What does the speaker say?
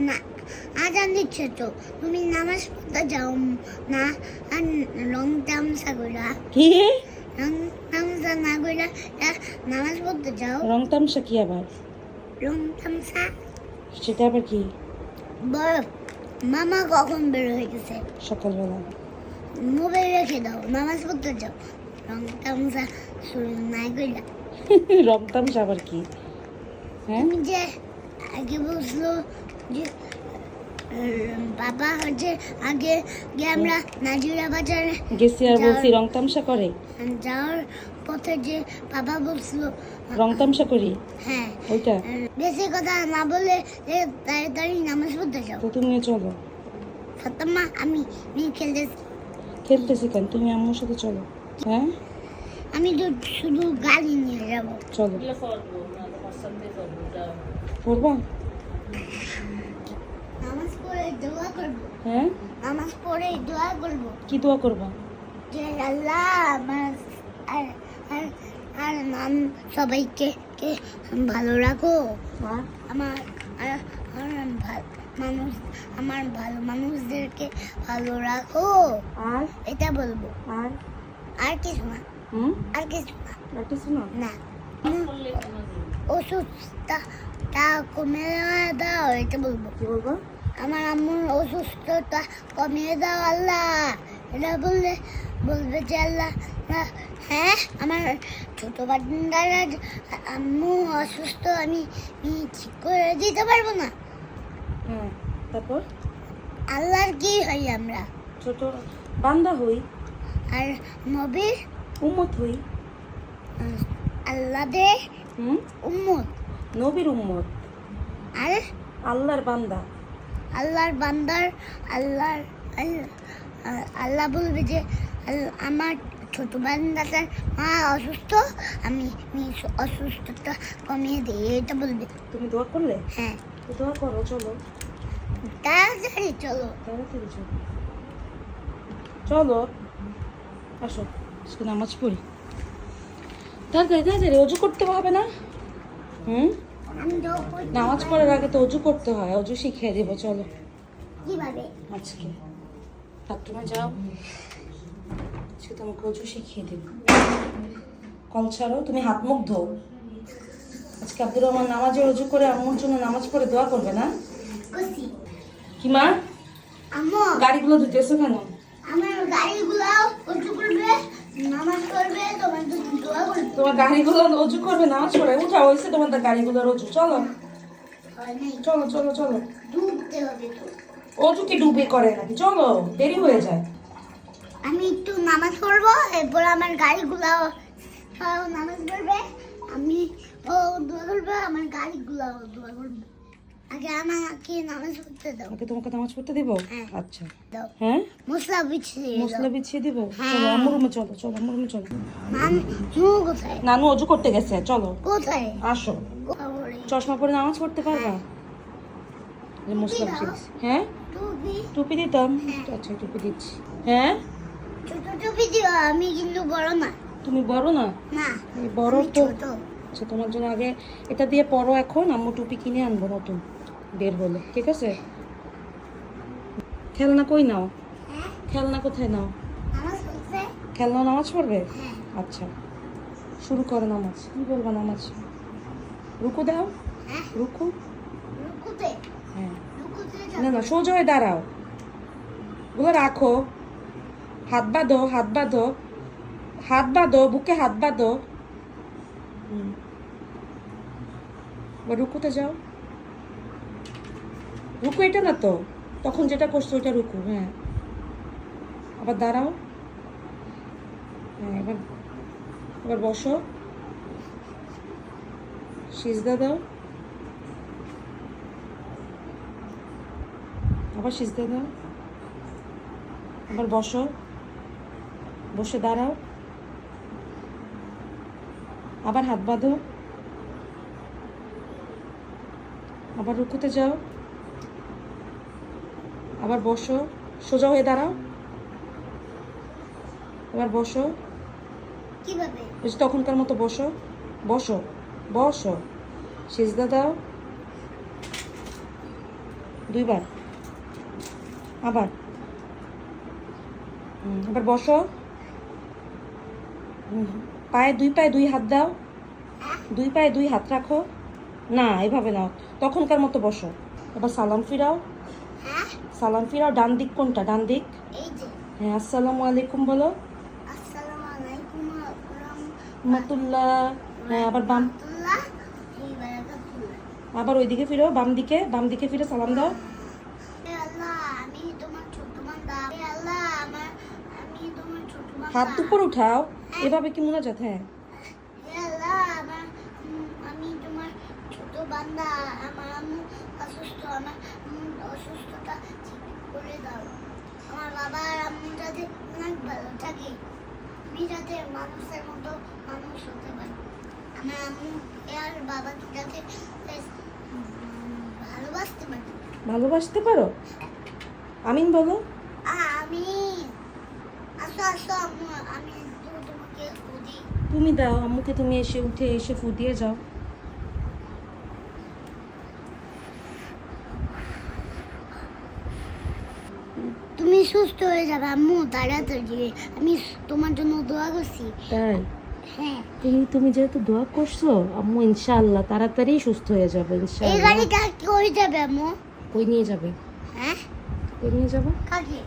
না আজান দিচ্ছে তো। তুমি নামাজ পড়তে যাও না আর রং তামসা কইরা কি? রং তামসা না কইরা নামাজ পড়তে যাও। রং তামসা কি আবার? রং তামসা সেটা আবার কি? মামা কখন বের হয়ে গেছে সকালবেলা। মোবাইল রেখে দাও নামাজ পড়তে যাও। রং তামসা শুরু নাই কইরা রং তামসা আবার কি? হ্যাঁ? তুমি যে আগে বলছিল যে বাবা হচ্ছে আগে গিয়ে আমরা নাজিরা বাজারে গেছি আর বলছি রং তামসা করে? যাওয়ার পথে যে বাবা বলছিল রং তামসা করি? হ্যাঁ। ওইটা? বেশি কথা না বলে তাড়াতাড়ি নামাজ পড়তে যাও। তো তুমি চলো। ফাতেমা আমি আমি খেলতে খেলতেছি কেন? তুমি আম্মুর সাথে চলো। হ্যাঁ? আমি তো শুধু গাড়ি নিয়ে যাব। চলো। পড়বা নামাজ পড়ে দোয়া করব হ্যাঁ? নামাজ পড়ে দোয়া করব। কি দোয়া করবা? যে আল্লাহ আমার আর আর আর নাম সবাইকে কে ভালো রাখো। আমার আর মানুষ আমার ভালো মানুষদেরকে ভালো রাখো। আর? এটা বলব। আর? আর কিছু না। হুম? আর কিছু না। আর কিছু না? না। অসুস্থতা কমে দাও এটা বলব। কি বলবা? আমার আম্মুর অসুস্থতা কমিয়ে দাও আল্লাহ। এটা বললে বলবে যে আল্লাহ হ্যাঁ আমার ছোট বান্দারা আম্মু অসুস্থ আমি ঠিক করে দিতে পারব না। হ্যাঁ তারপর? আল্লাহর কি হই আমরা? ছোট বান্দা হই। আর নবীর? উম্মত হই। হুম? উম্মত। নবীর উম্মত। আর? আল্লাহর বান্দা। আল্লাহর বান্দার আল্লাহর আল্লাহ বলবে যে আমার ছোট বান্দাটার মা অসুস্থ আমি অসুস্থতা কমিয়ে দিই এটা বলবে। তুমি দোয়া করলে? হ্যাঁ। দোয়া করো চলো। তাড়াতাড়ি চলো। তাড়াতাড়ি চলো। চলো। আসো আজকে নামাজ পড়ি। তাড়াতাড়ি তাড়াতাড়ি অজু করতে হবে না? হুম? নামাজ পড়ার আগে তো অজু করতে হয় অজু শিখিয়ে দেবো চলো। কীভাবে? আজকে। বাথরুমে যাও আজকে তোমাকে অজু শিখিয়ে দেবো। কল ছাড়ো তুমি হাত মুখ ধো আজকে আব্দুর রহমান নামাজে অজু করে আম্মুর জন্য নামাজ পড়ে দোয়া করবে না? কি মা? গাড়িগুলো ধুতেছো কেন আমার গাড়িগুলো উঁচু করবে নামাজ করবে তোমার জন্য দোয়া করবে তোমার গাড়িগুলো রজু করবে নামাজ পড়ে উঠা হয়েছে তোমার গাড়িগুলো রজু। চলো। চলো চলো চলো। অজু কি ডুবে করে নাকি? চলো দেরি হয়ে যায়। আমি একটু নামাজ পড়ব এরপর আমার গাড়িগুলো নামাজ পড়বে। আমি ও দোয়া করবে আমার গাড়িগুলো দোয়া করবে। আগে আমাকে নামাজ পড়তে দাও। তোমাকে নামাজ পড়তে দিব? হ্যাঁ। আচ্ছা। হ্যাঁ? মশলা বিছিয়ে মশলা বিছিয়ে দিব? হ্যাঁ। চলো আমার রুমে চলো চলো আমার রুমে চলো। মান নু কোথায়? নানু অজু করতে গেছে চলো। কোথায়? আসো। চশমা পরে নামাজ পড়তে পারবা? এই মশলা বিছিয়ে দিচ্ছি। হ্যাঁ? টুপি? দিতাম। হ্যাঁ। আচ্ছা টুপি দিচ্ছি। হ্যাঁ? ছোট টুপি দিও আমি কিন্তু বড় না। তুমি বড় না? না বড় তো। আচ্ছা তোমার জন্য আগে এটা দিয়ে পরো এখন আম্মু টুপি কিনে আনব নতুন। বের হলো ঠিক আছে? খেলনা কই নাও? হ্যাঁ? খেলনা কোথায় নাও? খেলনা নামাজ পড়বে? হ্যাঁ। আচ্ছা। শুরু করো নামাজ। কি বলব নামাজ? রুকু দাও। হ্যাঁ। রুকু। হ্যাঁ। না না সোজা হয়ে দাঁড়াও। ওগুলো রাখো। হাত বাঁধো হাত বাঁধো। হাত বাঁধো বুকে হাত বাঁধো। হুম। রুকুতে যাও। রুকু এটা না তো? তখন যেটা করছ ওইটা রুকু হ্যাঁ। আবার দাঁড়াও। হ্যাঁ এবার এবার বসো। সিজদা দাও। আবার সিজদা দাও। আবার বসো। বসে দাঁড়াও। আবার হাত বাঁধো। আবার রুকুতে যাও। আবার বসো সোজা হয়ে দাঁড়াও। এবার বসো। কীভাবে? তখনকার মতো বসো। বসো বসো। সিজদা দাও। দুইবার। আবার। হুম, এবার বসো। পায়ে দুই পায়ে দুই হাত দাও। দুই পায়ে দুই হাত রাখো। না এভাবে নাও। তখনকার মতো বসো। এবার সালাম ফিরাও। সালাম ফিরাও ডান দিক কোনটা? ডান দিক? হ্যাঁ আসসালামু আলাইকুম বলো। রহমতুল্লাহ। হ্যাঁ আবার বাম আবার ওইদিকে ফিরো বাম দিকে বাম দিকে ফিরে সালাম দাও। হাত উপর উঠাও। এভাবে কি মনে মোনাজাত? হ্যাঁ হে আল্লাহ আমার উম, আমি তোমার ছোট বান্দা আমার আম্মু অসুস্থ আমার উম, অসুস্থতা ঠিক করে দাও। আমার বাবা আর আম্মু যাতে অনেক ভালো থাকে। আমি যাতে মানুষের মতো মানুষ হতে পারি। আমার আম্মু আর বাবাকে যাতে ভালোবাসতে পারি। ভালোবাসতে পারো? আমিন বলো। আমি আসো আসো আমি তোমাকে তুমি দাও আম্মুকে তুমি এসে উঠে এসে ফু দিয়ে যাও তুমি সুস্থ হয়ে যাবে আম্মু তাড়াতাড়ি আমি তোমার জন্য দোয়া করছি। তাই? হ্যাঁ। তুমি তুমি যেহেতু দোয়া করছ আম্মু ইনশাআল্লাহ তাড়াতাড়ি সুস্থ হয়ে যাবে ইনশাআল্লাহ। এই গাড়িটা কি হয়ে যাবে আম্মু? কই নিয়ে যাবে? হ্যাঁ? কই নিয়ে যাব? কাকে?